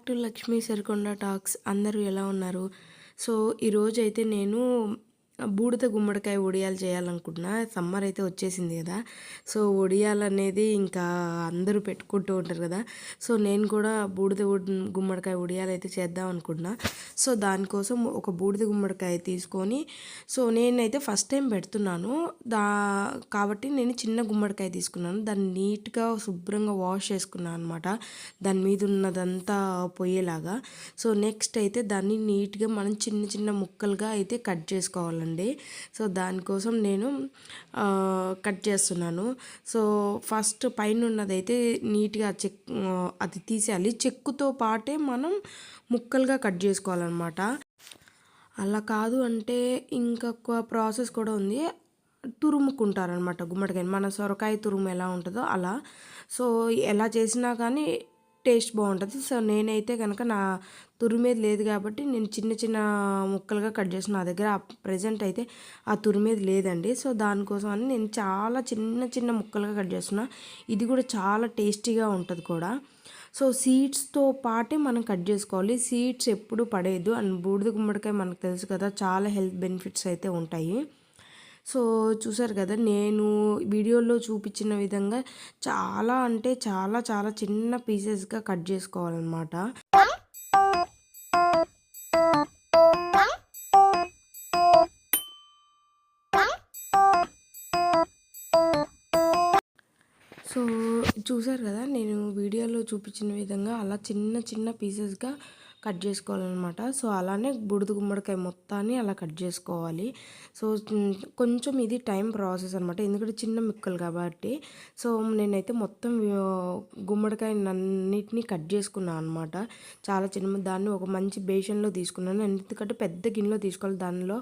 Back to Lakshmi Sarikonda talks అందరూ ఎలా ఉన్నారు? సో ఈరోజైతే నేను బూడిద గుమ్మడికాయ వడియాలు చేయాలనుకుంటున్నా. సమ్మర్ అయితే వచ్చేసింది కదా. సో ఒడియాలు అనేది ఇంకా అందరూ పెట్టుకుంటూ ఉంటారు కదా. సో నేను కూడా బూడిద గుమ్మడికాయ ఒడియాలు అయితే చేద్దాం అనుకుంటున్నా. సో దానికోసం ఒక బూడిద గుమ్మడికాయ తీసుకొని సో నేనైతే ఫస్ట్ టైం పెడుతున్నాను. దా కాబట్టి నేను చిన్న గుమ్మడికాయ తీసుకున్నాను. దాన్ని నీట్గా శుభ్రంగా వాష్ చేసుకున్నాను అనమాట దాని మీద ఉన్నదంతా పోయేలాగా. సో నెక్స్ట్ అయితే దాన్ని నీట్గా మనం చిన్న చిన్న ముక్కలుగా అయితే కట్ చేసుకోవాలండి. సో దానికోసం నేను కట్ చేస్తున్నాను. సో ఫస్ట్ పైన ఉన్నదైతే నీట్గా చెక్ అది తీసేయాలి. చెక్కుతో పాటే మనం ముక్కలుగా కట్ చేసుకోవాలన్నమాట. అలా కాదు అంటే ఇంకొక ప్రాసెస్ కూడా ఉంది. తురుముకుంటారనమాట గుమ్మడికాయ. మన సొరకాయ తురుము ఎలా ఉంటుందో అలా. సో ఎలా చేసినా కానీ టేస్ట్ బాగుంటుంది. సో నేనైతే కనుక నా తురిమేది లేదు కాబట్టి నేను చిన్న చిన్న ముక్కలుగా కట్ చేసిన నా దగ్గర ప్రజెంట్ అయితే ఆ తురిమేది లేదండి. సో దానికోసం అని నేను చాలా చిన్న చిన్న ముక్కలుగా కట్ చేస్తున్నా. ఇది కూడా చాలా టేస్టీగా ఉంటుంది కూడా. సో సీడ్స్తో పాటే మనం కట్ చేసుకోవాలి. సీడ్స్ ఎప్పుడు పడేదు అండ్ బూడిద గుమ్మడికాయ మనకు తెలుసు కదా చాలా హెల్త్ బెనిఫిట్స్ అయితే ఉంటాయి. సో చూసారు కదా నేను వీడియోలో చూపించిన విధంగా చాలా అంటే చాలా చాలా చిన్న పీసెస్గా కట్ చేసుకోవాలన్నమాట. సో చూసారు కదా నేను వీడియోలో చూపించిన విధంగా అలా చిన్న చిన్న పీసెస్గా కట్ చేసుకోవాలన్నమాట. సో అలానే బుడిద గుమ్మడికాయ మొత్తాన్ని అలా కట్ చేసుకోవాలి. సో కొంచెం ఇది టైం ప్రాసెస్ అనమాట ఎందుకంటే చిన్న ముక్కలు కాబట్టి. సో నేనైతే మొత్తం గుమ్మడికాయ అన్నిటినీ కట్ చేసుకున్నాను అనమాట చాలా చిన్న దాన్ని ఒక మంచి బేషన్లో తీసుకున్నాను. ఎందుకంటే పెద్ద గిన్నెలో తీసుకోవాలి. దానిలో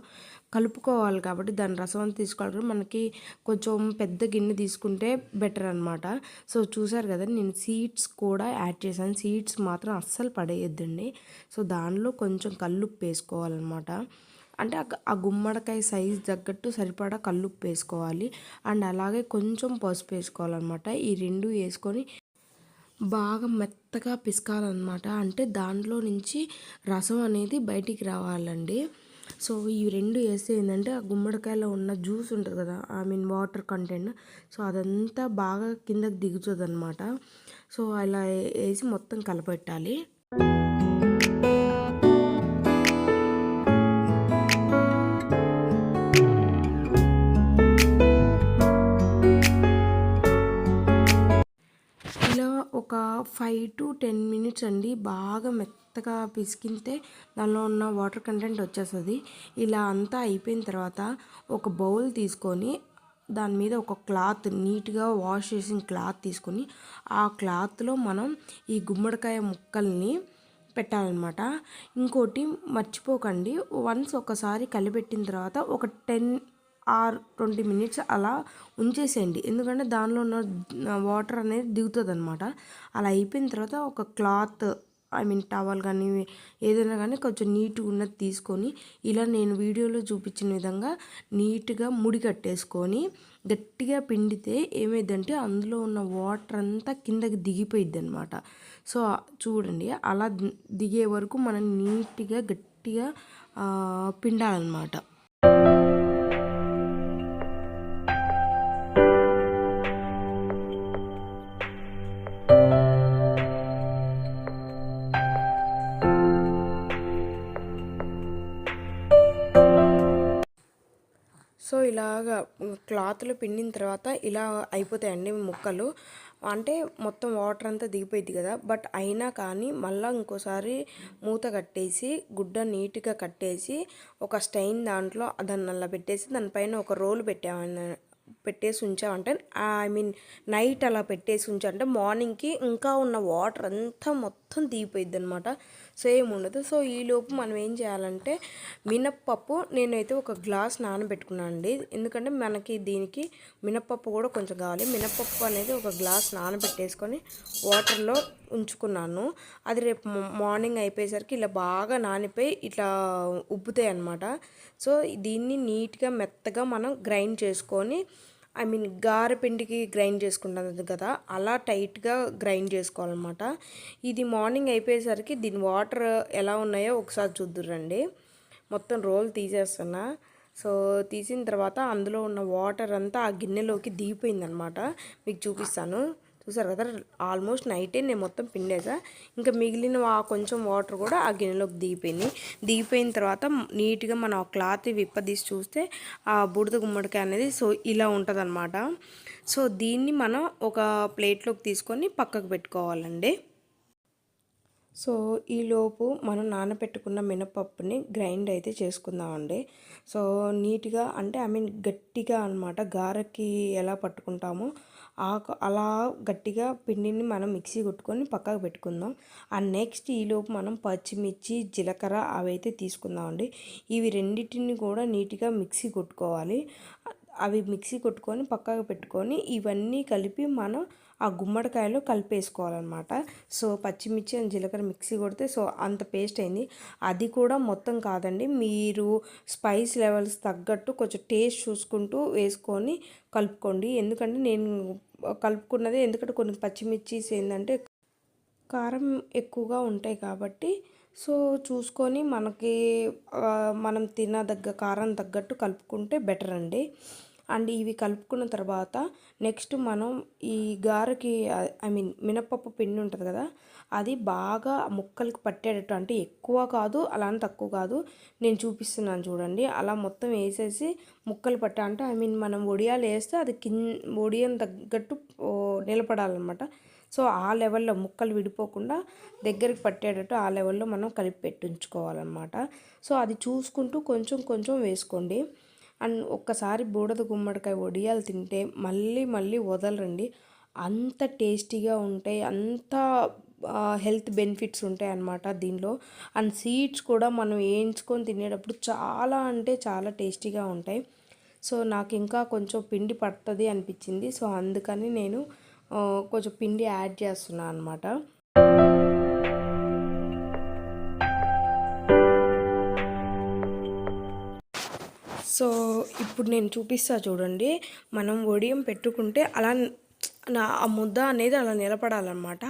కలుపుకోవాలి కాబట్టి దాని రసం అంతా తీసుకోవాలి. మనకి కొంచెం పెద్ద గిన్నె తీసుకుంటే బెటర్ అనమాట సో చూసారు కదా నేను సీడ్స్ కూడా యాడ్ చేశాను. సీడ్స్ మాత్రం అస్సలు పడేయద్దండి. సో దానిలో కొంచెం కల్లుప్పు వేసుకోవాలన్నమాట. అంటే ఆ ఆ గుమ్మడికాయ సైజ్ తగ్గట్టు సరిపడా కల్లుప్పు వేసుకోవాలి. అండ్ అలాగే కొంచెం పసుపు వేసుకోవాలన్నమాట. ఈ రెండు వేసుకొని బాగా మెత్తగా పిసకాలన్నమాట. అంటే దాంట్లో నుంచి రసం అనేది బయటికి రావాలండి. సో ఈ రెండు వేస్తే ఏంటంటే ఆ గుమ్మడికాయలో ఉన్న జ్యూస్ ఉంటుంది కదా I mean water content so అదంతా బాగా కిందకి దిగుతుంది అనమాట సో అలా వేసి మొత్తం కలపెట్టాలి. ఇలా ఒక ఫైవ్ టు టెన్ మినిట్స్ అండి బాగా మెత్త మెత్తగా పిసికితే దానిలో ఉన్న వాటర్ కంటెంట్ వచ్చేస్తుంది. ఇలా అంతా అయిపోయిన తర్వాత ఒక బౌల్ తీసుకొని దాని మీద ఒక క్లాత్ నీట్గా వాష్ చేసిన క్లాత్ తీసుకొని ఆ క్లాత్లో మనం ఈ గుమ్మడికాయ ముక్కల్ని పెట్టాలన్నమాట. ఇంకోటి మర్చిపోకండి వన్స్ ఒకసారి కలిపెట్టిన తర్వాత ఒక టెన్ ఆర్ ట్వంటీ మినిట్స్ అలా ఉంచేసేయండి. ఎందుకంటే దానిలో ఉన్న వాటర్ అనేది దిగుతుంది అనమాట అలా అయిపోయిన తర్వాత ఒక క్లాత్ ఐ మీన్ టవల్ కానీ ఏదైనా కానీ కొంచెం నీట్గా ఉన్నది తీసుకొని ఇలా నేను వీడియోలో చూపించిన విధంగా నీట్గా ముడి కట్టేసుకొని గట్టిగా పిండితే ఏమైందంటే అందులో ఉన్న వాటర్ అంతా కిందకి దిగిపోయిద్ది అనమాట సో చూడండి అలా దిగే వరకు మనం నీట్గా గట్టిగా పిండాలన్నమాట. ఇలాగా క్లాత్లో పిండిన తర్వాత ఇలా అయిపోతాయండి ముక్కలు. అంటే మొత్తం వాటర్ అంతా దిగిపోయింది కదా. బట్ అయినా కానీ మళ్ళీ ఇంకోసారి మూత కట్టేసి గుడ్డ నీట్గా కట్టేసి ఒక స్టైన్ దాంట్లో దాన్ని అలా పెట్టేసి దానిపైన ఒక రోల్ పెట్టామని పెట్టేసి ఉంచామంటే ఐ మీన్ నైట్ అలా పెట్టేసి ఉంచామంటే మార్నింగ్కి ఇంకా ఉన్న వాటర్ అంతా మొత్తం దిగిపోయిద్ది అనమాట సో ఏమి ఉండదు. సో ఈలోపు మనం ఏం చేయాలంటే మినప్పప్పు నేనైతే ఒక గ్లాస్ నానబెట్టుకున్నాను అండి. ఎందుకంటే మనకి దీనికి మినప్పప్పు కూడా కొంచెం కావాలి. మినప్పప్పు అనేది ఒక గ్లాస్ నానబెట్టేసుకొని వాటర్లో ఉంచుకున్నాను. అది రేపు మార్నింగ్ అయిపోయేసరికి ఇలా బాగా నానిపోయి ఇట్లా ఉబ్బుతాయి అన్నమాట. సో దీన్ని నీట్గా మెత్తగా మనం గ్రైండ్ చేసుకొని ఐ మీన్ గారెపిండికి గ్రైండ్ చేసుకుంటుంది కదా అలా టైట్గా గ్రైండ్ చేసుకోవాలన్నమాట. ఇది మార్నింగ్ అయిపోయేసరికి దీని వాటర్ ఎలా ఉన్నాయో ఒకసారి చూద్దురండి. మొత్తం రోల్ తీసేస్తున్నా. సో తీసిన తర్వాత అందులో ఉన్న వాటర్ అంతా ఆ గిన్నెలోకి దిగిపోయిందనమాట మీకు చూపిస్తాను. చూసారు కదా ఆల్మోస్ట్ నైటే నేను మొత్తం పిండేసా. ఇంకా మిగిలిన ఆ కొంచెం వాటర్ కూడా ఆ గిన్నెలోకి దిగిపోయింది. దిగిపోయిన తర్వాత నీట్గా మనం క్లాత్ విప్పదీసి చూస్తే ఆ బుడద గుమ్మడికాయ అనేది సో ఇలా ఉంటుంది సో దీన్ని మనం ఒక ప్లేట్లోకి తీసుకొని పక్కకు పెట్టుకోవాలండి. సో ఈలోపు మనం నానబెట్టుకున్న మినపప్పుని గ్రైండ్ అయితే చేసుకుందామండి. సో నీట్గా అంటే ఐ మీన్ గట్టిగా అనమాట గారెకి ఎలా పట్టుకుంటామో అలా గట్టిగా పిండిని మనం మిక్సీ కొట్టుకొని పక్కకు పెట్టుకుందాం. ఆ నెక్స్ట్ ఈలోపు మనం పచ్చిమిర్చి జీలకర్ర అవైతే తీసుకుందామండి. ఇవి రెండింటిని కూడా నీట్గా మిక్సీ కొట్టుకోవాలి. అవి మిక్సీ కొట్టుకొని పక్కకు పెట్టుకొని ఇవన్నీ కలిపి మనం ఆ గుమ్మడికాయలో కలిపేసుకోవాలన్నమాట. సో పచ్చిమిర్చి అండ్ జీలకర్ర మిక్సీ కొడితే సో అంత పేస్ట్ అయింది. అది కూడా మొత్తం కాదండి. మీరు స్పైస్ లెవెల్స్ తగ్గట్టు కొంచెం టేస్ట్ చూసుకుంటూ వేసుకొని కలుపుకోండి. ఎందుకంటే నేను కలుపుకున్నది ఎందుకంటే కొన్ని పచ్చిమిర్చిస్ ఏంటంటే కారం ఎక్కువగా ఉంటాయి కాబట్టి. సో చూసుకొని మనకి మనం తినదగ్గ కారం తగ్గట్టు కలుపుకుంటే బెటర్ అండి. అండ్ ఇవి కలుపుకున్న తర్వాత నెక్స్ట్ మనం ఈ గారెకి ఐ మీన్ మినపప్పు పిండి ఉంటుంది కదా అది బాగా ముక్కలకు పట్టేటట్టు అంటే ఎక్కువ కాదు అలా తక్కువ కాదు. నేను చూపిస్తున్నాను చూడండి. అలా మొత్తం వేసేసి ముక్కలు పట్టా అంటే ఐ మీన్ మనం ఒడియాలు వేస్తే అది కింద ఒడియం తగ్గట్టు నిలబడాలన్నమాట. సో ఆ లెవెల్లో ముక్కలు విడిపోకుండా దగ్గరికి పట్టేటట్టు ఆ లెవెల్లో మనం కలిపి పెట్టించుకోవాలన్నమాట. సో అది చూసుకుంటూ కొంచెం కొంచెం వేసుకోండి. అండ్ ఒక్కసారి బూడద గుమ్మడికాయ వడియాలు తింటే మళ్ళీ మళ్ళీ వదలరండి. అంత టేస్టీగా ఉంటాయి అంత హెల్త్ బెనిఫిట్స్ ఉంటాయి అన్నమాట దీనిలో. అండ్ సీడ్స్ కూడా మనం వేయించుకొని తినేటప్పుడు చాలా అంటే చాలా టేస్టీగా ఉంటాయి. సో నాకు ఇంకా కొంచెం పిండి పడుతుంది అనిపించింది. సో అందుకని నేను కొంచెం పిండి యాడ్ చేస్తున్నాను అనమాట సో ఇప్పుడు నేను చూపిస్తా చూడండి. మనం వడియం పెట్టుకుంటే అలా నా ఆ ముద్ద అనేది అలా నిలబడాలన్నమాట.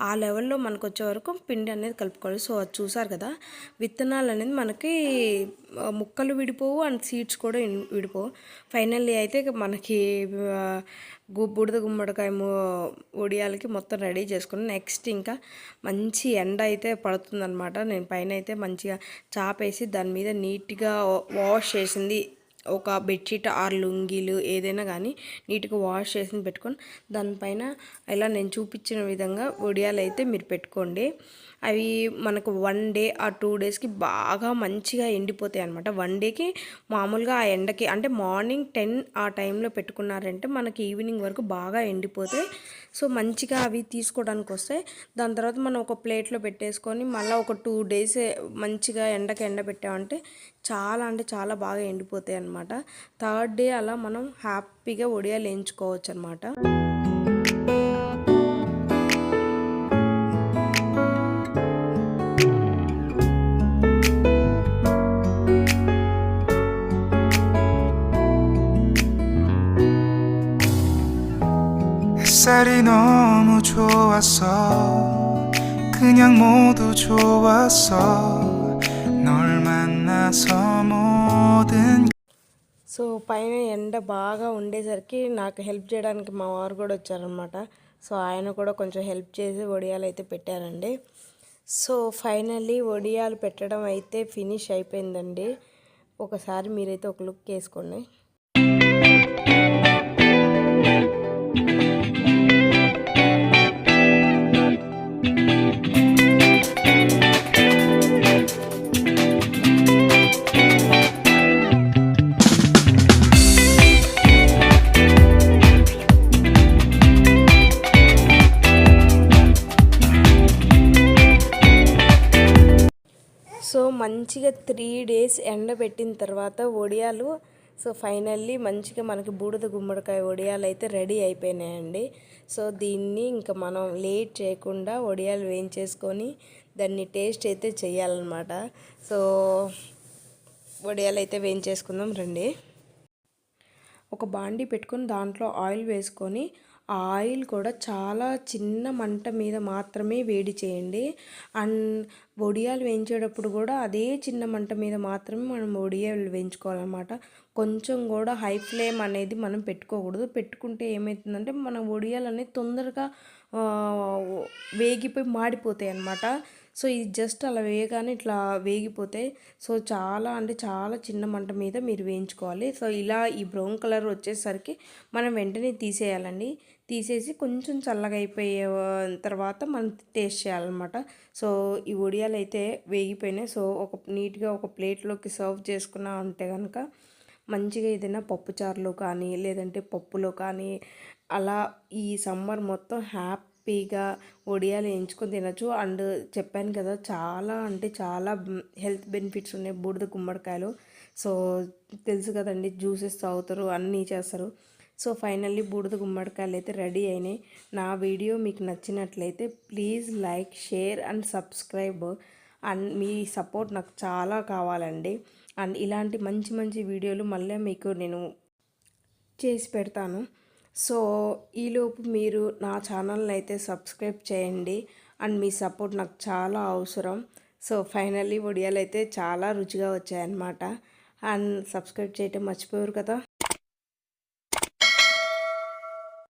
ఆ లెవెల్లో మనకు వచ్చే వరకు పిండి అనేది కలుపుకోవాలి. సో అది చూసారు కదా? విత్తనాలు అనేది మనకి ముక్కలు విడిపోవు అండ్ సీడ్స్ కూడా విడిపోవు. ఫైనల్లీ అయితే మనకి బుడద గుమ్మడికాయ ఒడియాలకి మొత్తం రెడీ చేసుకుని నెక్స్ట్ ఇంకా మంచి ఎండ అయితే పడుతుందన్నమాట. నేను పైన అయితే మంచిగా చాపేసి దాని మీద నీట్గా వాష్ చేసింది. ఒక బెడ్షీట్ ఆరు లుంగీలు ఏదైనా కానీ నీట్గా వాష్ చేసి పెట్టుకొని దానిపైన ఇలా నేను చూపించిన విధంగా ఒడియాలు అయితే మీరు పెట్టుకోండి. అవి మనకు వన్ డే ఆ టూ డేస్కి బాగా మంచిగా ఎండిపోతాయి అనమాట వన్ డేకి మామూలుగా ఆ ఎండకి అంటే మార్నింగ్ టెన్ ఆ టైంలో పెట్టుకున్నారంటే మనకి ఈవినింగ్ వరకు బాగా ఎండిపోతాయి. సో మంచిగా అవి తీసుకోవడానికి వస్తాయి దాని తర్వాత మనం ఒక ప్లేట్లో పెట్టేసుకొని మళ్ళీ ఒక టూ డేస్ మంచిగా ఎండకి ఎండ పెట్టామంటే చాలా అంటే చాలా బాగా ఎండిపోతాయి అనమాట థర్డ్ డే అలా మనం హ్యాపీగా ఒడియాలు వేయించుకోవచ్చు అనమాట 햇살이 너무 좋았어 그냥 모두 좋았어 널 만나서 모든 సో పైన ఎండ బాగా ఉండేసరికి నాకు హెల్ప్ చేయడానికి మా వారు కూడా వచ్చారనమాట సో ఆయన కూడా కొంచెం హెల్ప్ చేసి వడియాలు అయితే పెట్టారండి. సో ఫైనల్లీ వడియాలు పెట్టడం అయితే ఫినిష్ అయిపోయిందండి. ఒకసారి మీరైతే ఒక లుక్ వేసుకోండి. మంచిగా త్రీ డేస్ ఎండబెట్టిన తర్వాత వడియాలు సో ఫైనల్లీ మంచిగా మనకి బూడిద గుమ్మడికాయ వడియాలు అయితే రెడీ అయిపోయినాయండి. సో దీన్ని ఇంకా మనం లేట్ చేయకుండా వడియాలు వేయించేసుకొని దాన్ని టేస్ట్ అయితే చేయాలన్నమాట. సో వడియాలు అయితే వేయించేసుకుందాం రండి. ఒక బాండీ పెట్టుకొని దాంట్లో ఆయిల్ వేసుకొని ఆ ఆయిల్ కూడా చాలా చిన్న మంట మీద మాత్రమే వేడి చేయండి. అండ్ వడియాలు వేయించేటప్పుడు కూడా అదే చిన్న మంట మీద మాత్రమే మనం వడియాలు వేయించుకోవాలన్నమాట. కొంచెం కూడా హై ఫ్లేమ్ అనేది మనం పెట్టుకోకూడదు. పెట్టుకుంటే ఏమవుతుందంటే మన వడియాలు అనేది తొందరగా వేగిపోయి మాడిపోతాయి అన్నమాట సో ఇది జస్ట్ అలా వేయగానే ఇట్లా వేగిపోతే సో చాలా అంటే చాలా చిన్న మంట మీద మీరు వేయించుకోవాలి. సో ఇలా ఈ బ్రౌన్ కలర్ వచ్చేసరికి మనం వెంటనే తీసేయాలండి. తీసేసి కొంచెం చల్లగా అయిపోయే తర్వాత మనం టేస్ట్ చేయాలన్నమాట. సో ఈ వడియాలు అయితే వేగిపోయినాయి. సో ఒక నీట్గా ఒక ప్లేట్లోకి సర్వ్ చేసుకున్నా ఉంటే కనుక మంచిగా ఏదైనా పప్పుచారులో కానీ లేదంటే పప్పులో కానీ అలా ఈ సమ్మర్ మొత్తం హ్యాపీగా ఒడియాలు వేయించుకొని తినచ్చు. అండ్ చెప్పాను కదా చాలా అంటే చాలా హెల్త్ బెనిఫిట్స్ ఉన్నాయి బూడిద గుమ్మడికాయలు. సో తెలుసు కదండి జ్యూసెస్ తాగుతారు అన్నీ చేస్తారు. సో ఫైనల్లీ బూడిద గుమ్మడికాయలు అయితే రెడీ అయినాయి. నా వీడియో మీకు నచ్చినట్లయితే please like share and subscribe. And me support నాకు చాలా కావాలండి. అండ్ ఇలాంటి మంచి మంచి వీడియోలు మళ్ళీ మీకు నేను చేసి పెడతాను. సో ఈలోపు మీరు నా ఛానల్ని అయితే సబ్స్క్రైబ్ చేయండి. అండ్ మీ సపోర్ట్ నాకు చాలా అవసరం. సో ఫైనల్లీ వడియాలు అయితే చాలా రుచిగా వచ్చాయన్నమాట. అండ్ సబ్స్క్రైబ్ చేయటం మర్చిపోయారు కదా?